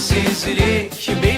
Sensizlik beni